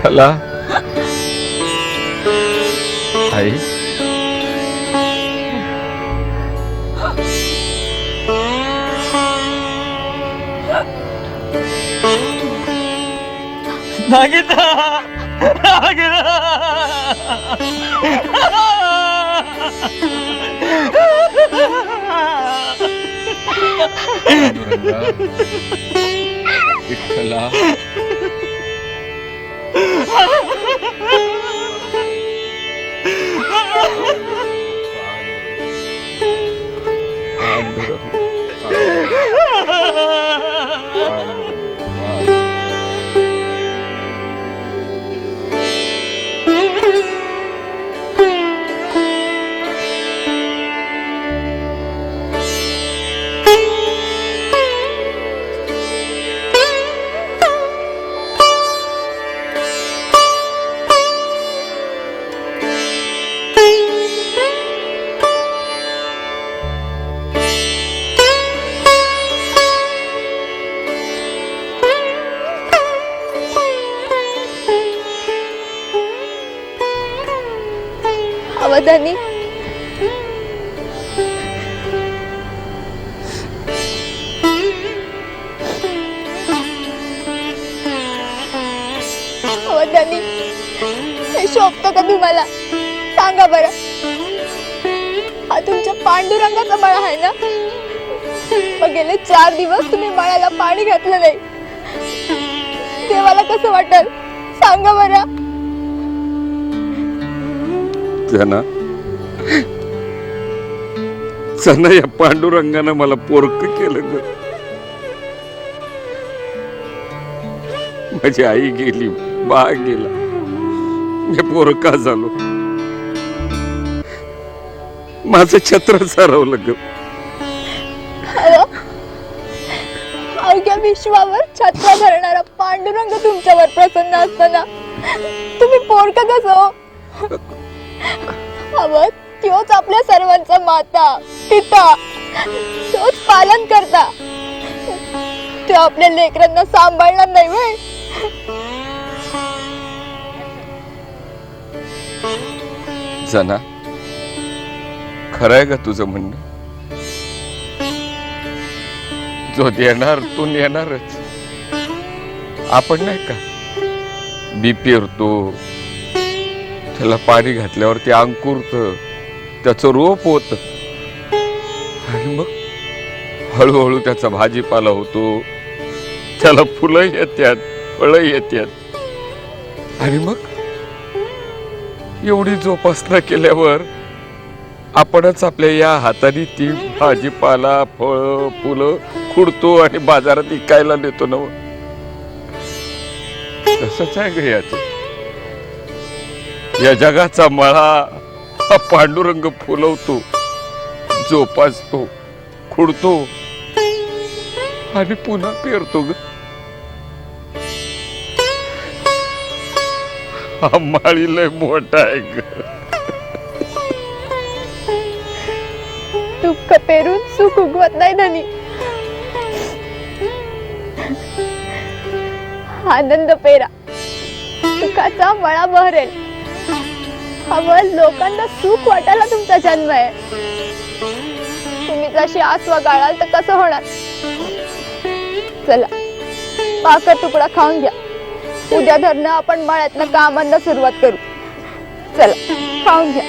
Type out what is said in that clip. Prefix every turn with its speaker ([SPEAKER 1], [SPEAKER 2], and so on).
[SPEAKER 1] विठ्ठला आई
[SPEAKER 2] नागिता नागिता
[SPEAKER 1] पांडुरंगा I'm
[SPEAKER 3] सावधानी. सावधानी. हे शोभतो का तुम्हाला? सांगा बरं. हा तुमच्या पांडुरंगाचा मळा आहे ना? मग गेले चार दिवस तुम्ही मळ्याला पाणी घातलं नाही. देवाला कसं वाटल? सांगा बरं.
[SPEAKER 1] जना जना या पांडुरंगानं मला पोरक केलं ग. माझी आई गेली बा गेला. मी पोरका झालो. माझं छत्र सारवलं ग.
[SPEAKER 3] अहो, अवघ्या विश्वावर छत्रा भरणारा पांडुरंग तुमच्यावर प्रसन्न असताना. तुम्ही पोरक कसं हो? हो? तोच आपल्या सर्वांचा माता पिता. तोच पालन करता. तो आपल्या लेकरांना सांभाळणार नाही वय
[SPEAKER 1] जना खरंय का तुझं म्हणणं? जो देणार तो नेणारच. आपण नाही का? बी पेरतो त्याला पाणी घातल्यावर ते अंकुरत त्याचं रोप होत. आणि मग हळूहळू त्याचा भाजीपाला होतो. त्याला फुलं येतात फळं येतात आणि मग एवढी जोपासना केल्यावर आपणच आपल्या या हाताने ती भाजीपाला फळ फुलं खुडतो आणि बाजारात विकायला नेतो ना तसंच आहे ग याचं. या जगाचा मळा हा पांडुरंग फुलवतो जोपासतो खुडतो आणि पुन्हा पेरतो ग. हा माळी लय मोठा आहे ग.
[SPEAKER 3] दुःख पेरून सुख उगवत नाही नानी. आनंद पेरा. सुखाचा मळा बहरेल. हवं लोकांना सुख वाटायला तुमचा जन्म आहे. तुम्ही जशी आसवा गाळाल तर कसं होणार? चला पाकर तुकडा खाऊन घ्या. उद्या धरणं आपण मळ्यातनं कामांना सुरुवात करू. चला खाऊन घ्या.